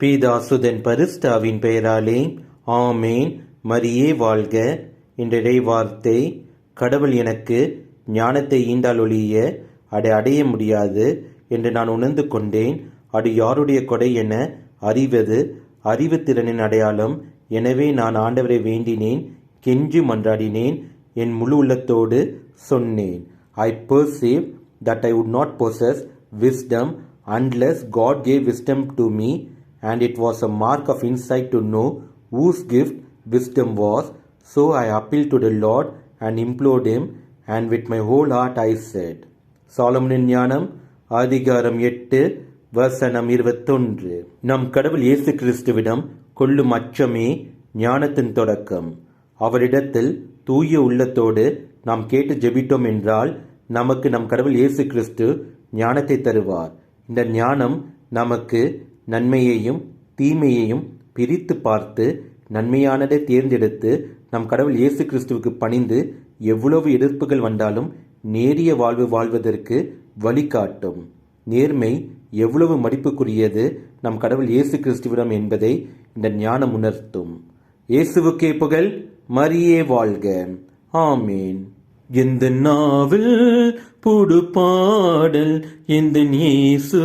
பீதாசுதன் பரிஸ்டாவின் பெயராலே ஆமேன். மரியே வாழ்க. என்ற வார்த்தை கடவுள் எனக்கு ஞானத்தை ஈண்டால் ஒழிய அதை அடைய முடியாது என்று நான் உணர்ந்து கொண்டேன். அது யாருடைய கொடை என அறிவது அறிவுத்திறனின் அடையாளம். எனவே நான் ஆண்டவரை வேண்டினேன் கெஞ்சி மன்றாடினேன் என் முழு உள்ளத்தோடு சொன்னேன். I perceive that I would not possess wisdom unless God gave wisdom to me and it was a mark of insight to know whose gift wisdom was. So I appealed to the Lord and implored Him, and with my whole heart I said. சாலமனின் ஞானம் அதிகாரம் எட்டு வசனம் இருபத்தொன்று நம் கடவுள் இயேசு கிறிஸ்துவிடம் கொள்ளும் அச்சமே ஞானத்தின் தொடக்கம் அவரிடத்தில் தூய உள்ளத்தோடு நாம் கேட்டு ஜெபிட்டோம் என்றால் நமக்கு நம் கடவுள் இயேசு கிறிஸ்து ஞானத்தை தருவார் இந்த ஞானம் நமக்கு நன்மையையும் தீமையையும் பிரித்து பார்த்து நன்மையானதை தேர்ந்தெடுத்து நம் கடவுள் இயேசு கிறிஸ்துவுக்கு பணிந்து எவ்வளவு எதிர்ப்புகள் வந்தாலும் நேரிய வாழ்வு வாழ்வதற்கு வழிகாட்டும். நேர்மை எவ்வளவு மதிப்புக்குரியது நம் கடவுள் இயேசு கிறிஸ்துவிடம் என்பதை இந்த ஞானம் உணர்த்தும். இயேசுவுக்கே புகழ் மரியே வாழ்க. ஆமேன். எந்த நாவில் புடு பாடல் எந்த இயேசு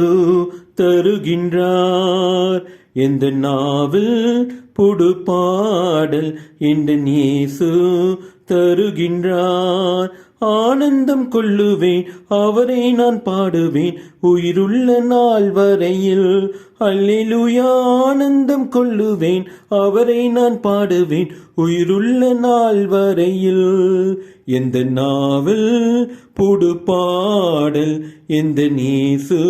தருகின்றார். எந்த நாவில் புடுபாடல் என்று எந்த இயேசு தருகின்றார். ஆனந்தம் கொள்ளுவேன் அவரை நான் பாடுவேன். உயிருள்ள நாள் வரையில் அல்லேலூயா ஆனந்தம் கொள்ளுவேன் அவரை நான் பாடுவேன். உயிருள்ள நாள் வரையில் எந்த நாவல் புடு பாடல் எந்த நேசு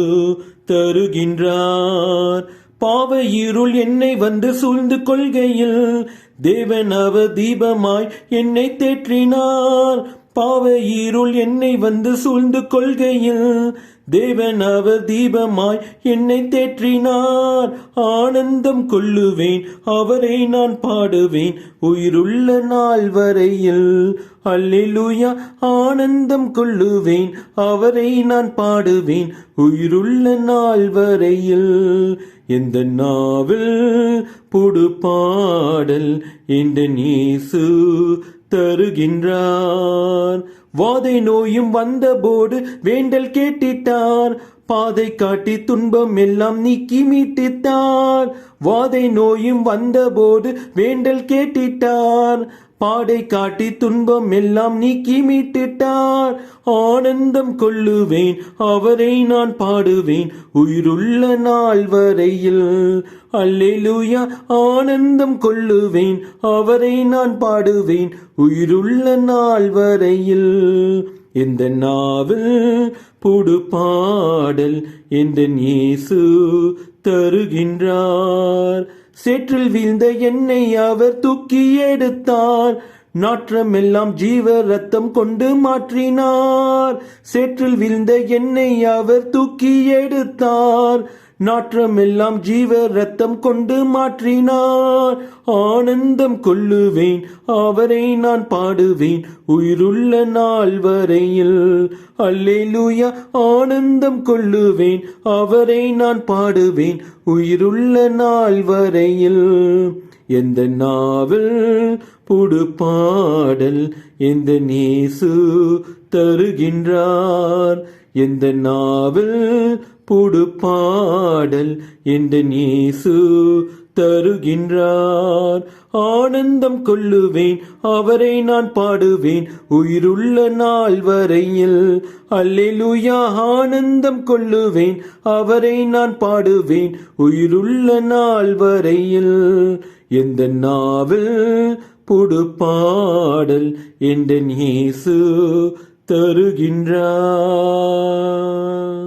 தருகின்றார்? பாவ இருள் என்னை வந்து சூழ்ந்து கொள்கையில் தேவன் அவ தீபமாய் என்னை தேற்றினார். பாவ இருள் என்னை வந்து சூழ்ந்து கொள்கையில். தேவன் அவர் தீபமாய் என்னை தேற்றினார். ஆனந்தம் கொள்ளுவேன் அவரை நான் பாடுவேன். உயிருள்ள நாள் வரையில். அல்லேலூயா ஆனந்தம் கொள்ளுவேன் அவரை நான் பாடுவேன். உயிருள்ள நாள் வரையில். எந்த நாவில் புடு பாடல் என்ற நீசு தருகின்றார் வாதை நோயும் வந்தபோது வேண்டல் கேட்டிட்டார் பாதை காட்டி துன்பம் எல்லாம் நீக்கி மீட்டித்தார் வாதை நோயும் வந்தபோது வேண்டல் கேட்டிட்டார். பாடை காட்டி துன்பம் எல்லாம் நீக்கி மீட்டிட்டார். ஆனந்தம் கொள்ளுவேன் அவரை நான் பாடுவேன். உயிருள்ள நாள் வரையில் அல்லேலூயா ஆனந்தம் கொள்ளுவேன் அவரை நான் பாடுவேன். உயிருள்ள நாள் வரையில் இந்த நாவல் புடு பாடல் எந்த இயேசு தருகின்றார். சேற்றில் வீழ்ந்த என்னை அவர் தூக்கி எடுத்தார். நாற்றமெல்லாம் ஜீவ ரத்தம் கொண்டு மாற்றினார். சேற்றில் வீழ்ந்த என்னை அவர் தூக்கி எடுத்தார். நாற்றமெல்லாம் ஜீவ ரத்தம் கொண்டு மாற்றினார். ஆனந்தம் கொள்ளுவேன் அவரை நான் பாடுவேன். உயிருள்ள நாள் வரையில் அல்லேலூயா ஆனந்தம் கொள்ளுவேன் அவரை நான் பாடுவேன். உயிருள்ள நாள் வரையில் எந்த நாவல் புடு பாடல் எந்த நேசு தருகின்றார். எந்த நாவல் புடு பாடல் எந்த நேசு தருகின்றார். ஆனந்தம் கொள்ளுவேன் அவரை நான் பாடுவேன். உயிருள்ள நாள் வரையில் அல்லேலுயா ஆனந்தம் கொள்ளுவேன் அவரை நான் பாடுவேன். உயிருள்ள நாள் வரையில் எந்த நாவில் புடு பாடல் என்ற இயேசு தருகின்றார்.